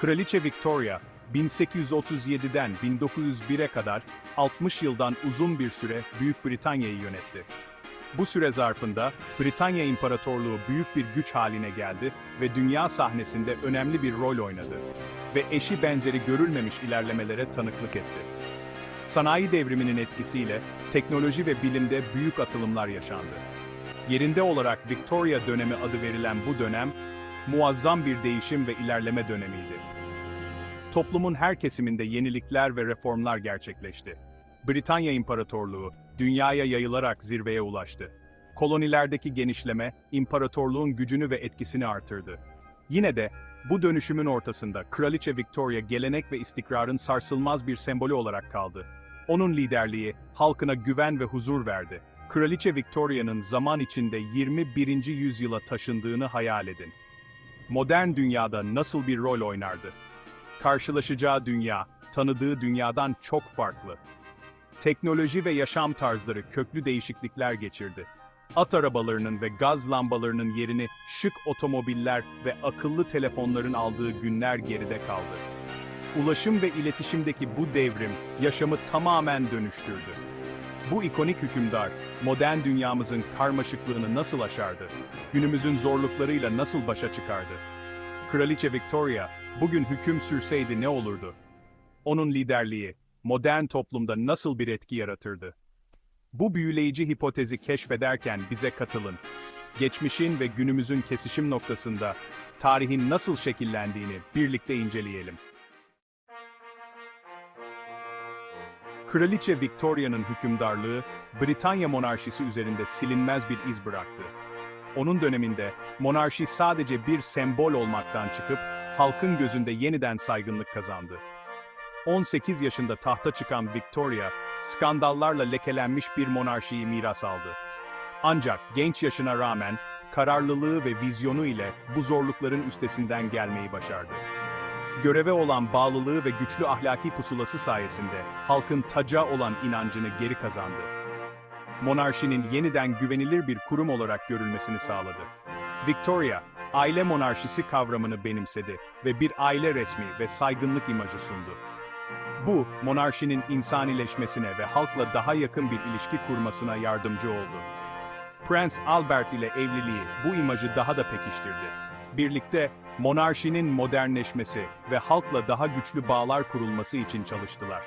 Kraliçe Victoria, 1837'den 1901'e kadar 60 yıldan uzun bir süre Büyük Britanya'yı yönetti. Bu süre zarfında Britanya İmparatorluğu büyük bir güç haline geldi ve dünya sahnesinde önemli bir rol oynadı ve eşi benzeri görülmemiş ilerlemelere tanıklık etti. Sanayi devriminin etkisiyle teknoloji ve bilimde büyük atılımlar yaşandı. Yerinde olarak Victoria dönemi adı verilen bu dönem, muazzam bir değişim ve ilerleme dönemiydi. Toplumun her kesiminde yenilikler ve reformlar gerçekleşti. Britanya İmparatorluğu, dünyaya yayılarak zirveye ulaştı. Kolonilerdeki genişleme, imparatorluğun gücünü ve etkisini artırdı. Yine de, bu dönüşümün ortasında Kraliçe Victoria gelenek ve istikrarın sarsılmaz bir sembolü olarak kaldı. Onun liderliği, halkına güven ve huzur verdi. Kraliçe Victoria'nın zaman içinde 21. yüzyıla taşındığını hayal edin. Modern dünyada nasıl bir rol oynardı? Karşılaşacağı dünya, tanıdığı dünyadan çok farklı. Teknoloji ve yaşam tarzları köklü değişiklikler geçirdi. At arabalarının ve gaz lambalarının yerini şık otomobiller ve akıllı telefonların aldığı günler geride kaldı. Ulaşım ve iletişimdeki bu devrim yaşamı tamamen dönüştürdü. Bu ikonik hükümdar, modern dünyamızın karmaşıklığını nasıl aşardı? Günümüzün zorluklarıyla nasıl başa çıkardı? Kraliçe Victoria, bugün hüküm sürseydi ne olurdu? Onun liderliği, modern toplumda nasıl bir etki yaratırdı? Bu büyüleyici hipotezi keşfederken bize katılın. Geçmişin ve günümüzün kesişim noktasında tarihin nasıl şekillendiğini birlikte inceleyelim. Kraliçe Victoria'nın hükümdarlığı, Britanya monarşisi üzerinde silinmez bir iz bıraktı. Onun döneminde, monarşi sadece bir sembol olmaktan çıkıp, halkın gözünde yeniden saygınlık kazandı. 18 yaşında tahta çıkan Victoria, skandallarla lekelenmiş bir monarşiyi miras aldı. Ancak genç yaşına rağmen, kararlılığı ve vizyonu ile bu zorlukların üstesinden gelmeyi başardı. Göreve olan bağlılığı ve güçlü ahlaki pusulası sayesinde halkın taca olan inancını geri kazandı. Monarşinin yeniden güvenilir bir kurum olarak görülmesini sağladı. Victoria, aile monarşisi kavramını benimsedi ve bir aile resmi ve saygınlık imajı sundu. Bu, monarşinin insanileşmesine ve halkla daha yakın bir ilişki kurmasına yardımcı oldu. Prens Albert ile evliliği bu imajı daha da pekiştirdi. Birlikte, monarşinin modernleşmesi ve halkla daha güçlü bağlar kurulması için çalıştılar.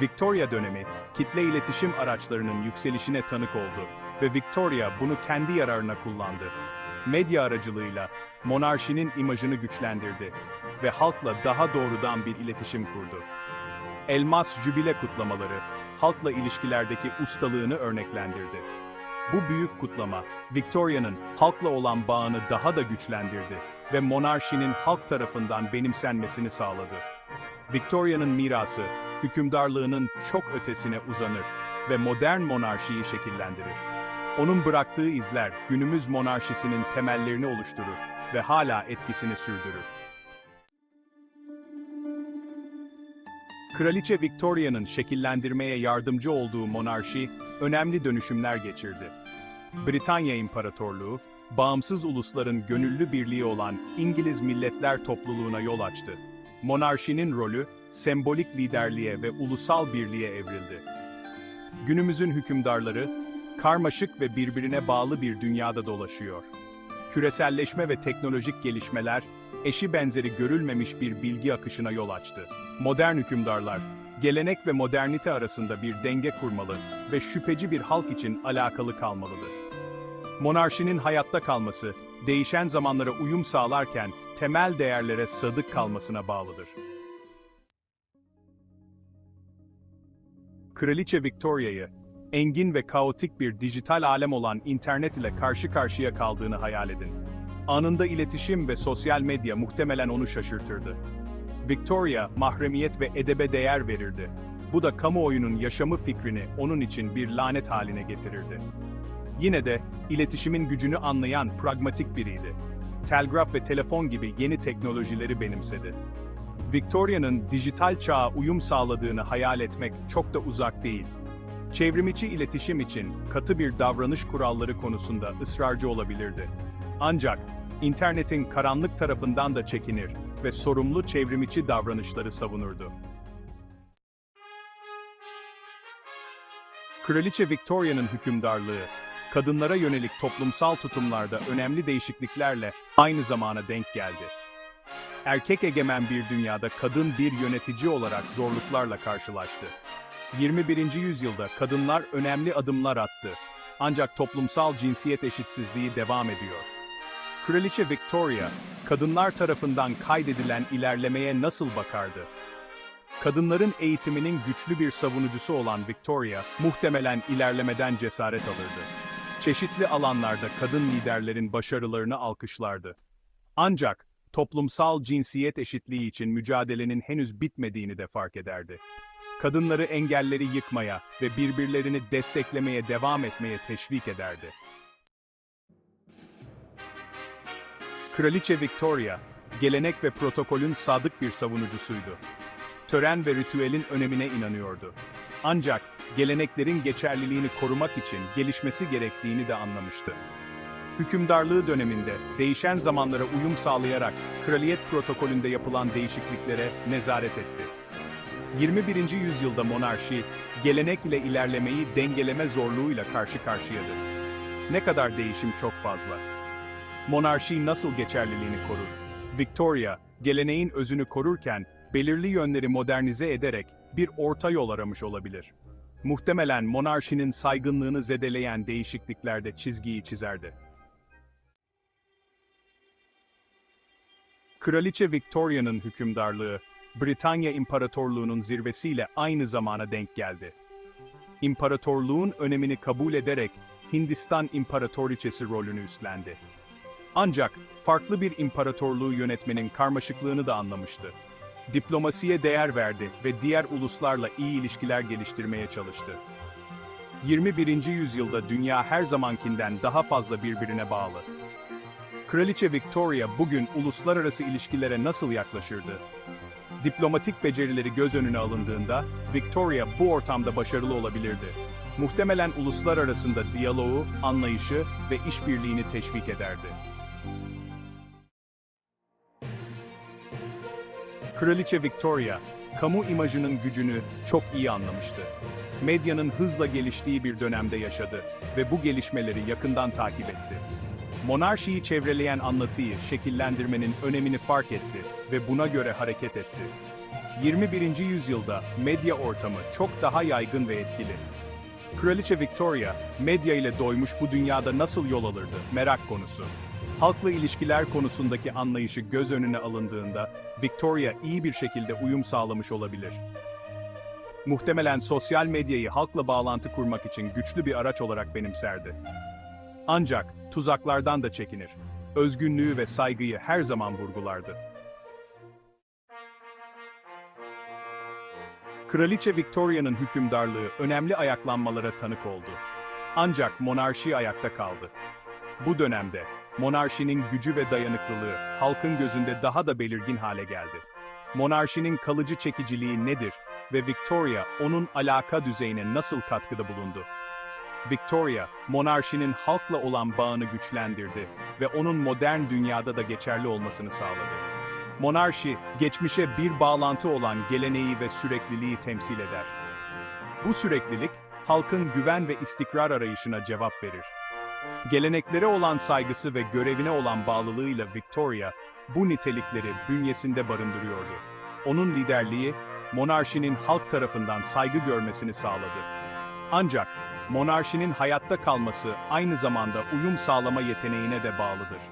Victoria dönemi, kitle iletişim araçlarının yükselişine tanık oldu ve Victoria bunu kendi yararına kullandı. Medya aracılığıyla monarşinin imajını güçlendirdi ve halkla daha doğrudan bir iletişim kurdu. Elmas Jübile kutlamaları, halkla ilişkilerdeki ustalığını örneklendirdi. Bu büyük kutlama, Victoria'nın halkla olan bağını daha da güçlendirdi ve monarşinin halk tarafından benimsenmesini sağladı. Victoria'nın mirası, hükümdarlığının çok ötesine uzanır ve modern monarşiyi şekillendirir. Onun bıraktığı izler günümüz monarşisinin temellerini oluşturur ve hala etkisini sürdürür. Kraliçe Victoria'nın şekillendirmeye yardımcı olduğu monarşi, önemli dönüşümler geçirdi. Britanya İmparatorluğu, bağımsız ulusların gönüllü birliği olan İngiliz Milletler Topluluğu'na yol açtı. Monarşinin rolü, sembolik liderliğe ve ulusal birliğe evrildi. Günümüzün hükümdarları, karmaşık ve birbirine bağlı bir dünyada dolaşıyor. Küreselleşme ve teknolojik gelişmeler, eşi benzeri görülmemiş bir bilgi akışına yol açtı. Modern hükümdarlar, gelenek ve modernite arasında bir denge kurmalı ve şüpheci bir halk için alakalı kalmalıdır. Monarşinin hayatta kalması, değişen zamanlara uyum sağlarken temel değerlere sadık kalmasına bağlıdır. Kraliçe Victoria'yı, engin ve kaotik bir dijital alem olan internet ile karşı karşıya kaldığını hayal edin. Anında iletişim ve sosyal medya muhtemelen onu şaşırtırdı. Victoria, mahremiyet ve edebe değer verirdi. Bu da kamuoyunun yaşamı fikrini onun için bir lanet haline getirirdi. Yine de, iletişimin gücünü anlayan pragmatik biriydi. Telgraf ve telefon gibi yeni teknolojileri benimsedi. Victoria'nın dijital çağa uyum sağladığını hayal etmek çok da uzak değil. Çevrimiçi iletişim için katı bir davranış kuralları konusunda ısrarcı olabilirdi. Ancak internetin karanlık tarafından da çekinir ve sorumlu çevrimiçi davranışları savunurdu. Kraliçe Victoria'nın hükümdarlığı, kadınlara yönelik toplumsal tutumlarda önemli değişikliklerle aynı zamana denk geldi. Erkek egemen bir dünyada kadın bir yönetici olarak zorluklarla karşılaştı. 21. yüzyılda kadınlar önemli adımlar attı. Ancak toplumsal cinsiyet eşitsizliği devam ediyor. Kraliçe Victoria, kadınlar tarafından kaydedilen ilerlemeye nasıl bakardı? Kadınların eğitiminin güçlü bir savunucusu olan Victoria, muhtemelen ilerlemeden cesaret alırdı. Çeşitli alanlarda kadın liderlerin başarılarını alkışlardı. Ancak, toplumsal cinsiyet eşitliği için mücadelenin henüz bitmediğini de fark ederdi. Kadınları engelleri yıkmaya ve birbirlerini desteklemeye devam etmeye teşvik ederdi. Kraliçe Victoria, gelenek ve protokolün sadık bir savunucusuydu. Tören ve ritüelin önemine inanıyordu. Ancak geleneklerin geçerliliğini korumak için gelişmesi gerektiğini de anlamıştı. Hükümdarlığı döneminde değişen zamanlara uyum sağlayarak kraliyet protokolünde yapılan değişikliklere nezaret etti. 21. yüzyılda monarşi, gelenek ile ilerlemeyi dengeleme zorluğuyla karşı karşıyadı. Ne kadar değişim çok fazla. Monarşi nasıl geçerliliğini korur? Victoria, geleneğin özünü korurken, belirli yönleri modernize ederek bir orta yol aramış olabilir. Muhtemelen monarşinin saygınlığını zedeleyen değişikliklerde çizgiyi çizerdi. Kraliçe Victoria'nın hükümdarlığı, Britanya İmparatorluğu'nun zirvesiyle aynı zamana denk geldi. İmparatorluğun önemini kabul ederek Hindistan İmparatoriçesi rolünü üstlendi. Ancak farklı bir imparatorluğu yönetmenin karmaşıklığını da anlamıştı. Diplomasiye değer verdi ve diğer uluslarla iyi ilişkiler geliştirmeye çalıştı. 21. yüzyılda dünya her zamankinden daha fazla birbirine bağlı. Kraliçe Victoria bugün uluslararası ilişkilere nasıl yaklaşırdı? Diplomatik becerileri göz önüne alındığında Victoria bu ortamda başarılı olabilirdi. Muhtemelen uluslar arasında diyaloğu, anlayışı ve işbirliğini teşvik ederdi. Kraliçe Victoria, kamu imajının gücünü çok iyi anlamıştı. Medyanın hızla geliştiği bir dönemde yaşadı ve bu gelişmeleri yakından takip etti. Monarşiyi çevreleyen anlatıyı şekillendirmenin önemini fark etti ve buna göre hareket etti. 21. yüzyılda medya ortamı çok daha yaygın ve etkili. Kraliçe Victoria, medya ile doymuş bu dünyada nasıl yol alırdı merak konusu. Halkla ilişkiler konusundaki anlayışı göz önüne alındığında, Victoria iyi bir şekilde uyum sağlamış olabilir. Muhtemelen sosyal medyayı halkla bağlantı kurmak için güçlü bir araç olarak benimserdi. Ancak tuzaklardan da çekinir. Özgünlüğü ve saygıyı her zaman vurgulardı. Kraliçe Victoria'nın hükümdarlığı önemli ayaklanmalara tanık oldu. Ancak monarşi ayakta kaldı. Bu dönemde monarşinin gücü ve dayanıklılığı halkın gözünde daha da belirgin hale geldi. Monarşinin kalıcı çekiciliği nedir ve Victoria onun alaka düzeyine nasıl katkıda bulundu? Victoria, monarşinin halkla olan bağını güçlendirdi ve onun modern dünyada da geçerli olmasını sağladı. Monarşi, geçmişe bir bağlantı olan geleneği ve sürekliliği temsil eder. Bu süreklilik, halkın güven ve istikrar arayışına cevap verir. Geleneklere olan saygısı ve görevine olan bağlılığıyla Victoria, bu nitelikleri bünyesinde barındırıyordu. Onun liderliği, monarşinin halk tarafından saygı görmesini sağladı. Ancak, monarşinin hayatta kalması aynı zamanda uyum sağlama yeteneğine de bağlıdır.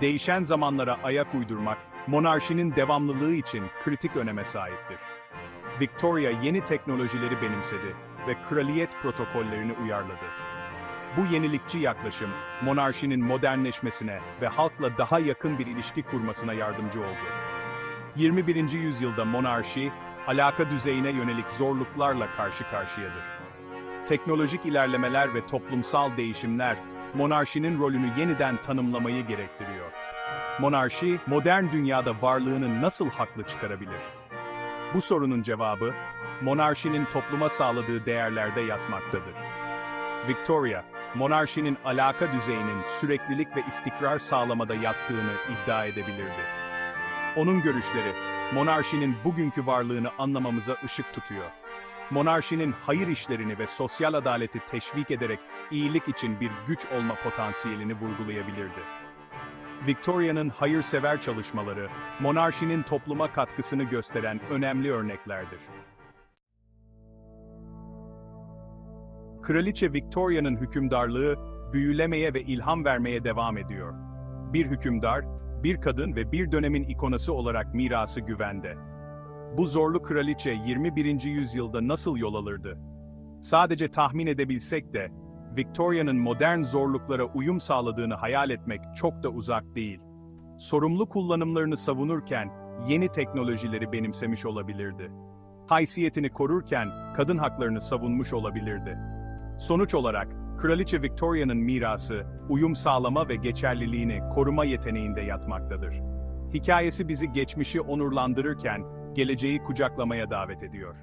Değişen zamanlara ayak uydurmak, monarşinin devamlılığı için kritik öneme sahiptir. Victoria yeni teknolojileri benimsedi ve kraliyet protokollerini uyarladı. Bu yenilikçi yaklaşım, monarşinin modernleşmesine ve halkla daha yakın bir ilişki kurmasına yardımcı oldu. 21. yüzyılda monarşi, alaka düzeyine yönelik zorluklarla karşı karşıyadır. Teknolojik ilerlemeler ve toplumsal değişimler, monarşinin rolünü yeniden tanımlamayı gerektiriyor. Monarşi, modern dünyada varlığını nasıl haklı çıkarabilir? Bu sorunun cevabı, monarşinin topluma sağladığı değerlerde yatmaktadır. Victoria, monarşinin alaka düzeyinin süreklilik ve istikrar sağlamada yattığını iddia edebilirdi. Onun görüşleri, monarşinin bugünkü varlığını anlamamıza ışık tutuyor. Monarşinin hayır işlerini ve sosyal adaleti teşvik ederek iyilik için bir güç olma potansiyelini vurgulayabilirdi. Victoria'nın hayırsever çalışmaları, monarşinin topluma katkısını gösteren önemli örneklerdir. Kraliçe Victoria'nın hükümdarlığı, büyülemeye ve ilham vermeye devam ediyor. Bir hükümdar, bir kadın ve bir dönemin ikonası olarak mirası güvende. Bu zorlu kraliçe 21. yüzyılda nasıl yol alırdı? Sadece tahmin edebilsek de, Victoria'nın modern zorluklara uyum sağladığını hayal etmek çok da uzak değil. Sorumlu kullanımlarını savunurken, yeni teknolojileri benimsemiş olabilirdi. Haysiyetini korurken, kadın haklarını savunmuş olabilirdi. Sonuç olarak, Kraliçe Victoria'nın mirası, uyum sağlama ve geçerliliğini koruma yeteneğinde yatmaktadır. Hikayesi bizi geçmişi onurlandırırken, geleceği kucaklamaya davet ediyor.